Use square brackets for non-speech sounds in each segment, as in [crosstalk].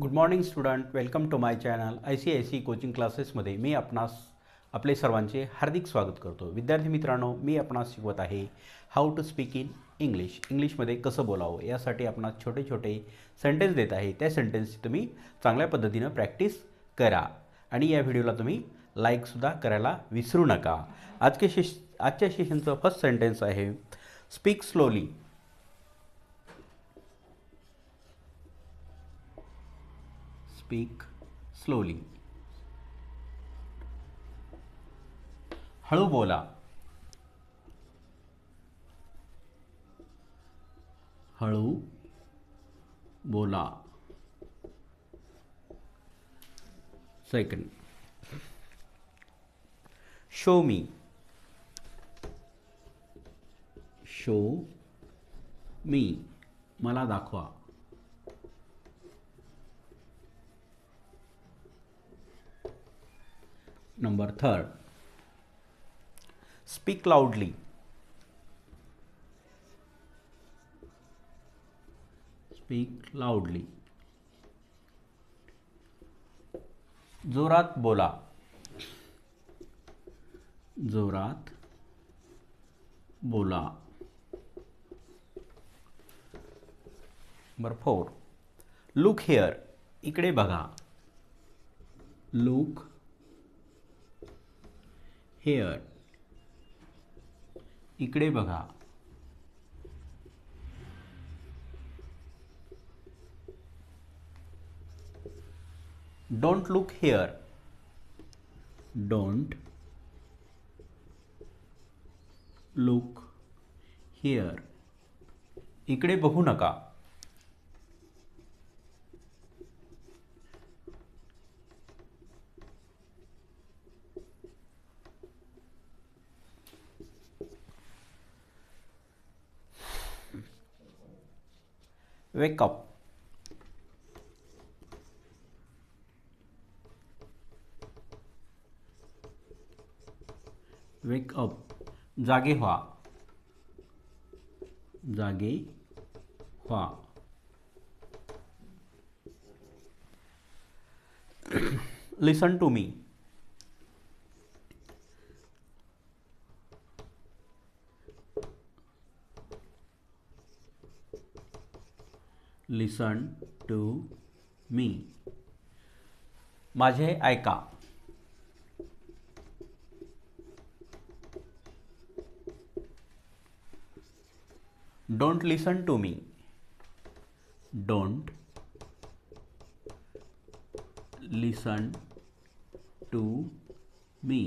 Good morning student welcome to my channel I C I C coaching क्लासेसमध्ये मी आपणास आपले सर्वांचे हार्दिक स्वागत करतो. विद्यार्थी मित्रांनो मी आपणास शिकवत आहे how to speak in English इंग्लिशमध्ये कसं बोलावं यासाठी आपणास छोटे छोटे सेंटेन्स देत आहे. त्या सेंटेन्सची तुम्ही चांगल्या पद्धतीनं प्रॅक्टिस करा. आणि या व्हिडिओला तुम्ही लाईकसुद्धा करायला विसरू नका. आजके शिश आजच्या सेशनचं फर्स्ट सेंटेन्स आहे स्पीक स्लोली स्पीक स्लोली हळू बोला हळू बोला second show me show me मला दाखवा. Number third. Speak loudly speak loudly जोरात बोला। जोरात बोला। नंबर फोर लुक हेअर इकडे बघा. लुक हेअर इकडे बघा. Don't look here don't look here इकडे बघू नका. वेक अप वेक अप जागे व्हा। जागे व्हा। Listen to me listen to me माझे ऐका. Don't listen to me don't listen to me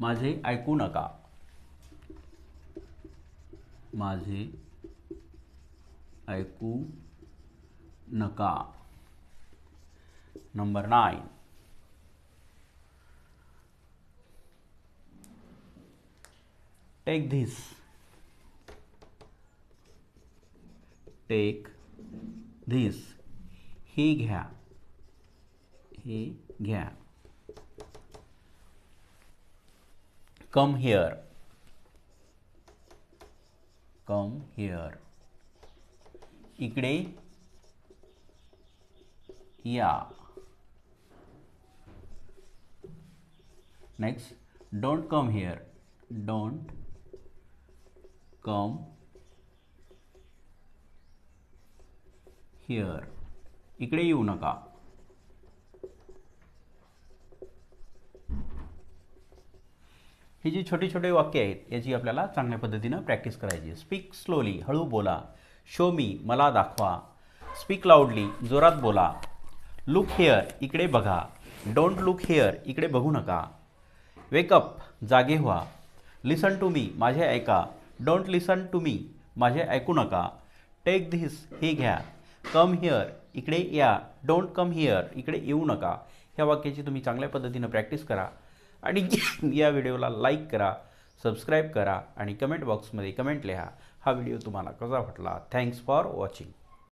माझे ऐकू नका. माझे ऐकू नका। Number nine take this take this ही घ्या हे घ्या कम हिअर कम हिअर इकडे या. Next don't come here don't come here इकडे येऊ नका. ही जी छोटी छोटे वाक्य आहेत याची आपल्याला चांगल्या पद्धतीनं प्रॅक्टिस करायची स्पीक स्लोली हळू बोला. शो मी मला दाखवा. स्पीक लाऊडली जोरात बोला. लुक हेअर इकडे बघा. डोंट लुक हेअर इकडे बघू नका. वेकअप जागे व्हा. लिसन टू मी माझे ऐका. डोंट लिसन टू मी माझे ऐकू नका. टेक धिस हे घ्या. कम हिअर इकडे या. डोंट कम हिअर इकडे येऊ नका. ह्या वाक्याची तुम्ही चांगल्या पद्धतीनं प्रॅक्टिस करा. आणि [laughs] या व्हिडिओला लाईक करा सबस्क्राईब करा आणि कमेंट बॉक्समध्ये कमेंट लिहा. हा व्हिडिओ तुम्हाला कसा वाटला? Thanks for watching